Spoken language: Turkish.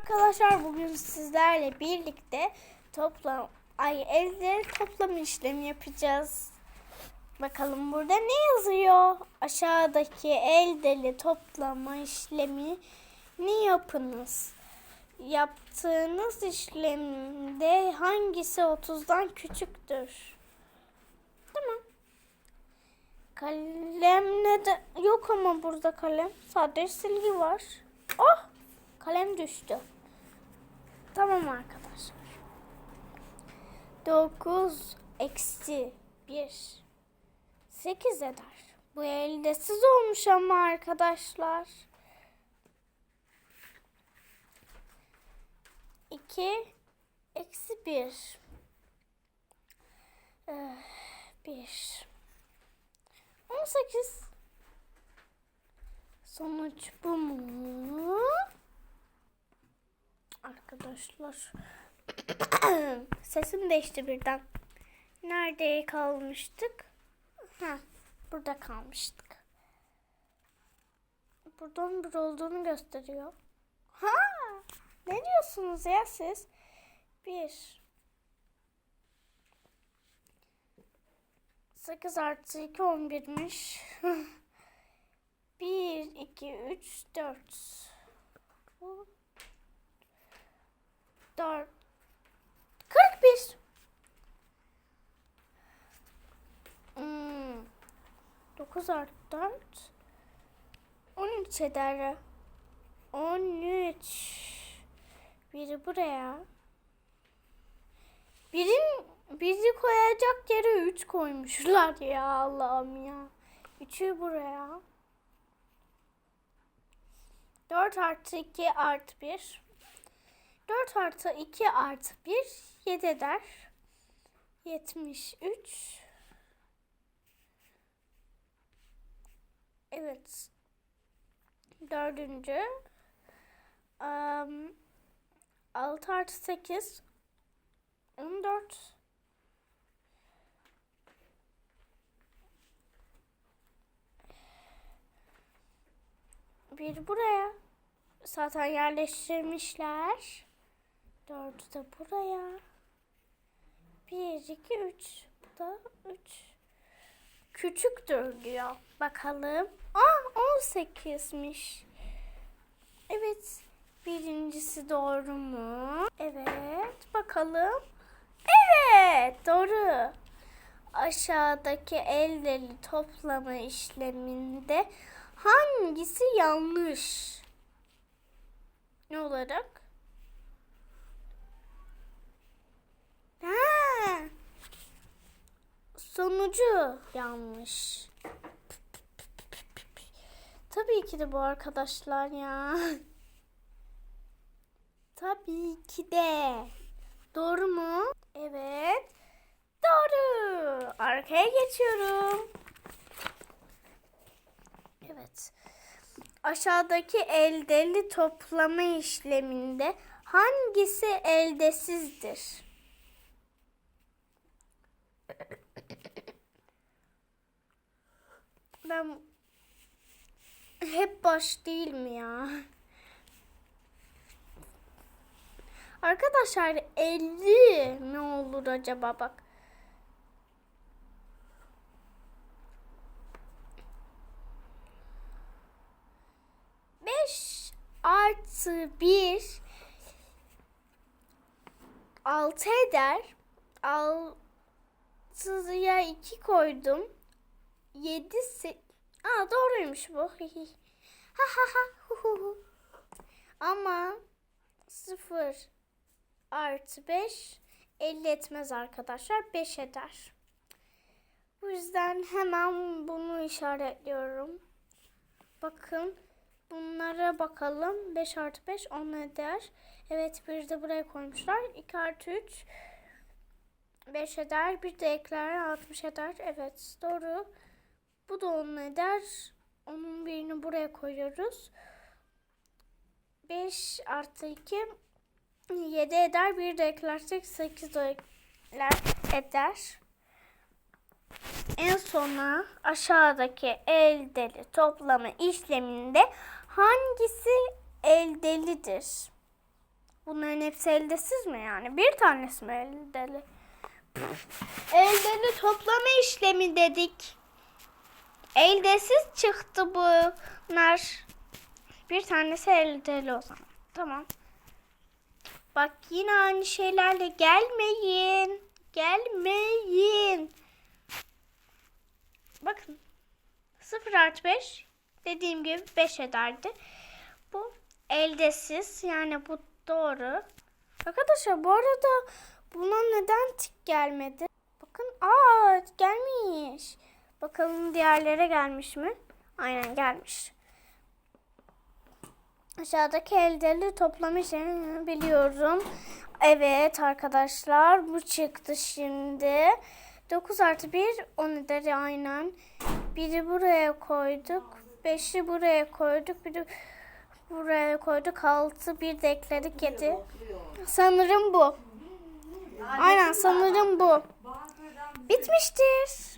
Arkadaşlar bugün sizlerle birlikte toplam ay elde toplam işlemi yapacağız. Bakalım burada ne yazıyor? Aşağıdaki eldeli toplama işlemi ne yapınız? Yaptığınız işlemde hangisi 30'dan küçüktür? Tamam. Kalem ne de yok ama burada kalem. Sadece silgi var. Kalem düştü. Tamam arkadaşlar. 9 eksi 1 8 eder. Bu eldesiz olmuş ama arkadaşlar. 2 eksi 1 1 18 Sonuç bu mu? Arkadaşlar. Sesim değişti birden. Nerede kalmıştık? Ha, burada kalmıştık. Buradan bir olduğunu gösteriyor. Ha! Ne diyorsunuz ya siz? Bir. 8 artı 2 11'miş. 1, 2, 3, 4. 4. 41. Hmm. 9 artı 4. 13 eder. 13. Biri buraya. Birin bizi koyacak yere 3 koymuşlar ya Allah'ım ya. 3'ü buraya. 4 artı 2 artı 1. 4 artı 2 artı 1 7 eder. 73. Evet. Dördüncü. Um, 6 artı 8. 14. Bir buraya. Zaten yerleştirmişler. Dördü de buraya. Bir, iki, üç. Bu da üç. Küçüktür diyor. Bakalım. Aa, on sekizmiş. Evet. Birincisi doğru mu? Evet. Bakalım. Evet. Doğru. Aşağıdaki eldeli toplama işleminde hangisi yanlış? Ne olarak? Ha. Sonucu yanlış. Tabii ki de bu arkadaşlar ya. Tabii ki de. Doğru mu? Evet. Doğru. Arkaya geçiyorum. Evet. Aşağıdaki eldeli toplama işleminde hangisi eldesizdir? Ben hep baş değil mi ya? Arkadaşlar 50 ne olur acaba bak. Beş artı bir altı eder. Altıya iki koydum. Yedisi... Aa doğruymuş bu. ha ha ha. Ama sıfır artı beş elli etmez arkadaşlar. Beş eder. Bu yüzden hemen bunu işaretliyorum. Bakın bunlara bakalım. 5 artı 5 10 eder. Evet bir de buraya koymuşlar. 2 artı 3 5 eder. Bir de ekler 60 eder. Evet doğru. Bu da 10 eder. Onun birini buraya koyuyoruz. 5 artı 2 7 eder. Bir de eklersek 8 eder. En sona aşağıdaki eldeli toplama işleminde hangisi eldelidir? Bunların hepsi eldesiz mi yani? Bir tanesi mi eldeli? Eldeli toplama işlemi dedik. Eldesiz çıktı bunlar. Bir tanesi eldeli o zaman. Tamam. Bak yine aynı şeylerle gelmeyin. Gelmeyin. Bakın. 0 artı 5 dediğim gibi 5 ederdi. Bu eldesiz yani bu doğru. Arkadaşlar bu arada buna neden tik gelmedi? Bakın aa gelmiş. Bakalım diğerlere gelmiş mi? Aynen gelmiş. Aşağıdaki eldeli toplam işlemini biliyorum. Evet arkadaşlar bu çıktı şimdi. 9 artı 1 10 eder aynen. Biri buraya koyduk. 5'i buraya koyduk. Biri buraya koyduk. 6 bir de ekledik 7. Sanırım bu. Aynen sanırım bu. Bitmiştir.